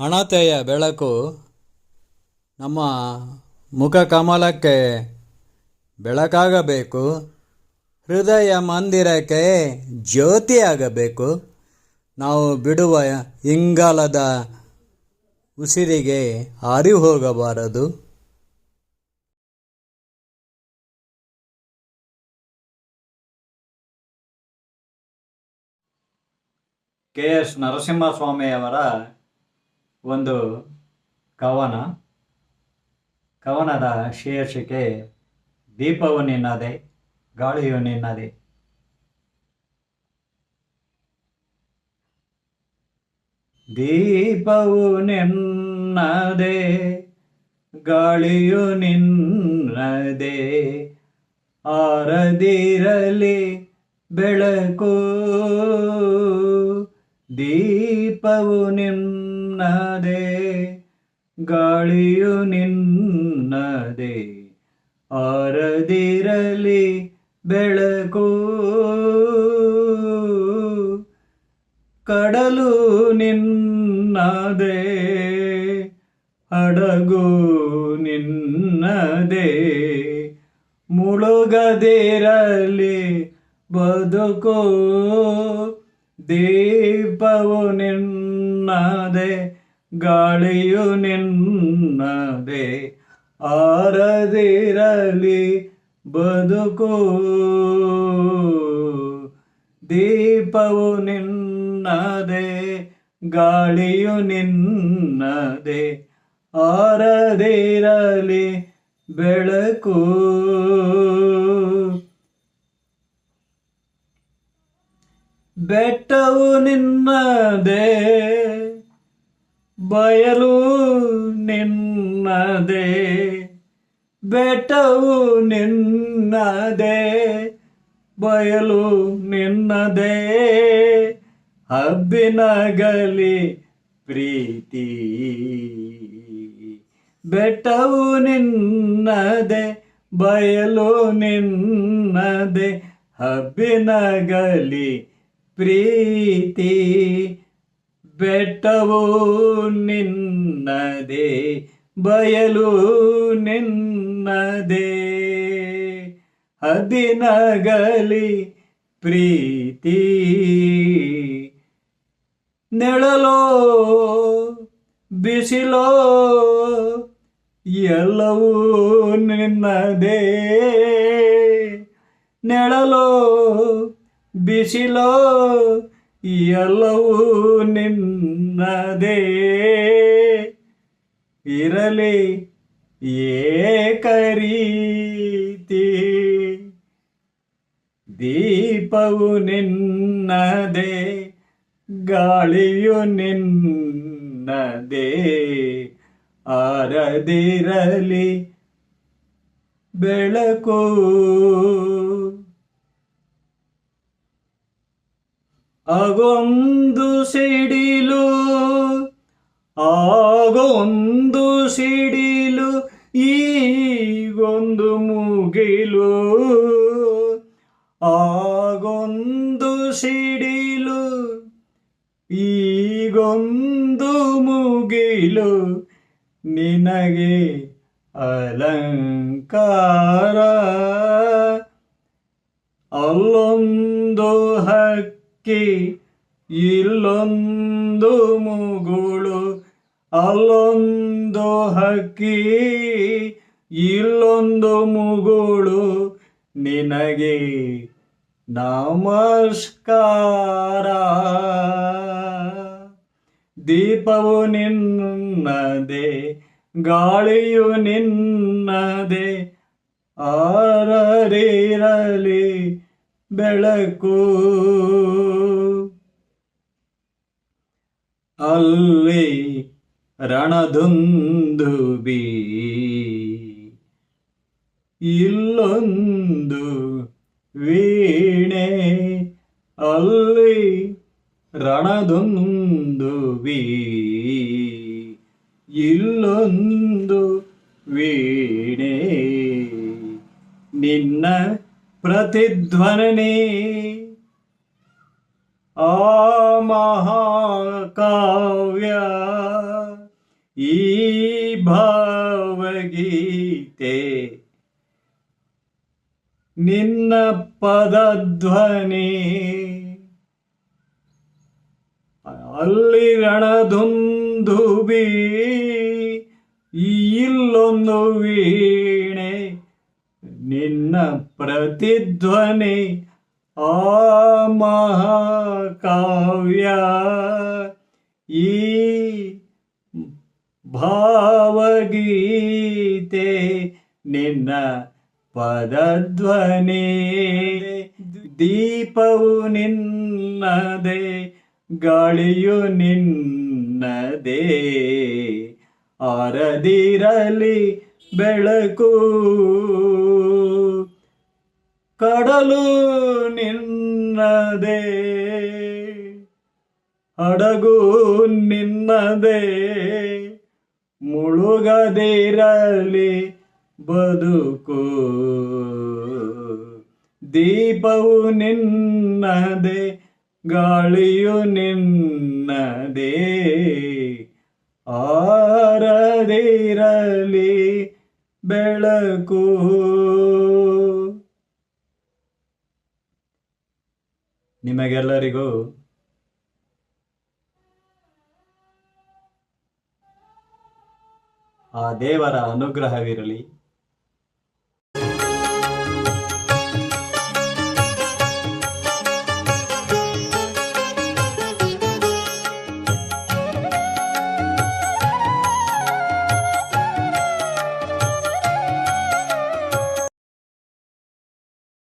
ಹಣತೆಯ ಬೆಳಕು ನಮ್ಮ ಮುಖ ಕಮಲಕ್ಕೆ ಬೆಳಕಾಗಬೇಕು. ಹೃದಯ ಮಂದಿರಕ್ಕೆ ಜ್ಯೋತಿಯಾಗಬೇಕು. ನಾವು ಬಿಡುವ ಇಂಗಾಲದ ಉಸಿರಿಗೆ ಹಾರಿ ಹೋಗಬಾರದು. ಕೆ ಎಸ್ ನರಸಿಂಹಸ್ವಾಮಿಯವರ ಒಂದು ಕವನ. ಕವನದ ಶೀರ್ಷಿಕೆ, ದೀಪವು ನಿನ್ನದೆ, ಗಾಳಿಯು ನಿನ್ನದೆ. ದೀಪವು ನಿನ್ನದೆ, ಗಾಳಿಯು ನಿನ್ನದೆ. ಆರದಿರಲಿ ಬೆಳಕು, ದೀಪವು ನಿನ್ನದೆ ಗಾಳಿಯು ನಿನ್ನದೆ ಆರದಿರಲಿ ಬೆಳಕು. ಕಡಲು ನಿನ್ನದೆ ಹಡಗು ನಿನ್ನದೆ ಮುಳುಗದಿರಲಿ ಬದುಕೋ ದೀಪವು ನಿನ್ನದೆ ಗಾಳಿಯು ನಿನ್ನದೆ ಆರದಿರಲಿ ಬದುಕು. ದೀಪವು ನಿನ್ನದೆ ಗಾಳಿಯು ನಿನ್ನದೆ ಆರದಿರಲಿ ಬೆಳಕು. ಬೆಟ್ಟವು ನಿನ್ನದೇ, ಬಯಲು ನಿನ್ನದೇ, ಬೆಟ್ಟವು ನಿನ್ನದೇ, ಬಯಲು ನಿನ್ನದೆ. ಹಬ್ಬಿನಗಲಿ ಪ್ರೀತಿ, ಬೆಟ್ಟವು ನಿನ್ನದೆ, ಬಯಲು ನಿನ್ನದೆ. ಹಬ್ಬಿನಗಲಿ ಪ್ರೀತಿ ಬೆಟ್ಟವು ನಿನ್ನದೆ ಬಯಲು ನಿನ್ನದೆ. ಹದಿನಗಲಿ ಪ್ರೀತಿ ನೆಳಲೋ ಬಿಸಿಲೋ ಎಲ್ಲವೂ ನಿನ್ನದೇ. ನೆಳಲೋ ಬಿಸಿಲೋ ಎಲ್ಲವೂ ನಿನ್ನದೇ. ಇರಲಿ ಏಕರೀತಿ. ದೀಪವು ನಿನ್ನದೇ ಗಾಳಿಯು ನಿನ್ನದೇ. ಆರದಿರಲಿ ಬೆಳಕು. ಆಗೊಂದು ಸಿಡಿಲು ಆಗೊಂದು ಸಿಡಿಲು ಈಗೊಂದು ಮುಗಿಲು ಆಗೊಂದು ಸಿಡಿಲು ಈಗೊಂದು ಮುಗಿಲು. ನಿನಗೆ ಅಲಂಕಾರ ಅಲ್ಲೊಂದು ಹಕ್ಕಿ ಇಲ್ಲೊಂದು ಮುಗುಳು ಅಲ್ಲೊಂದು ಹಕ್ಕಿ ಇಲ್ಲೊಂದು ಮುಗುಳು. ನಿನಗೆ ನಮಸ್ಕಾರ. ದೀಪವು ನಿನ್ನದೆ ಗಾಳಿಯು ನಿನ್ನದೆ ಆರರಿರಲಿ ಬೆಳಕು. ಅಲ್ಲಿ ರಣದುಂದುಬಿ ಇಲ್ಲೊಂದು ವೀಣೆ ಅಲ್ಲಿ ರಣದೊಂದುಬಿ ಇಲ್ಲೊಂದು ವೀಣೆ ನಿನ್ನ ಪ್ರತಿಧ್ವನಿ ಮಹಾಕಾವ್ಯ ಈ ಭಾವಗೀತೆ ನಿನ್ನ ಪದಧ್ವನಿ. ಅಲ್ಲಿ ರಣದುಂದುಬಿ ಇಲ್ಲೊಂದು ವೀಣೆ ನಿನ್ನ ಪ್ರತಿಧ್ವನಿ. ಆ ಮಹಾಕಾವ್ಯ ಈ ಭಾವಗೀತೆ ನಿನ್ನ ಪದಧ್ವನಿ. ದೀಪವು ನಿನ್ನದೆ ಗಾಳಿಯು ನಿನ್ನದೆ. ಆರದಿರಲಿ ಬೆಳಕು. ಕಡಲು ನಿನ್ನದೇ ಅಡಗು ನಿನ್ನದೇ ಮುಳುಗದಿರಲಿ ಬದುಕು. ದೀಪವು ನಿನ್ನದೇ ಗಾಳಿಯು ನಿನ್ನದೇ ಆರದಿರಲಿ ಬೆಳಕು. ನಿಮಗೆಲ್ಲರಿಗೂ ಆ ದೇವರ ಅನುಗ್ರಹವಿರಲಿ.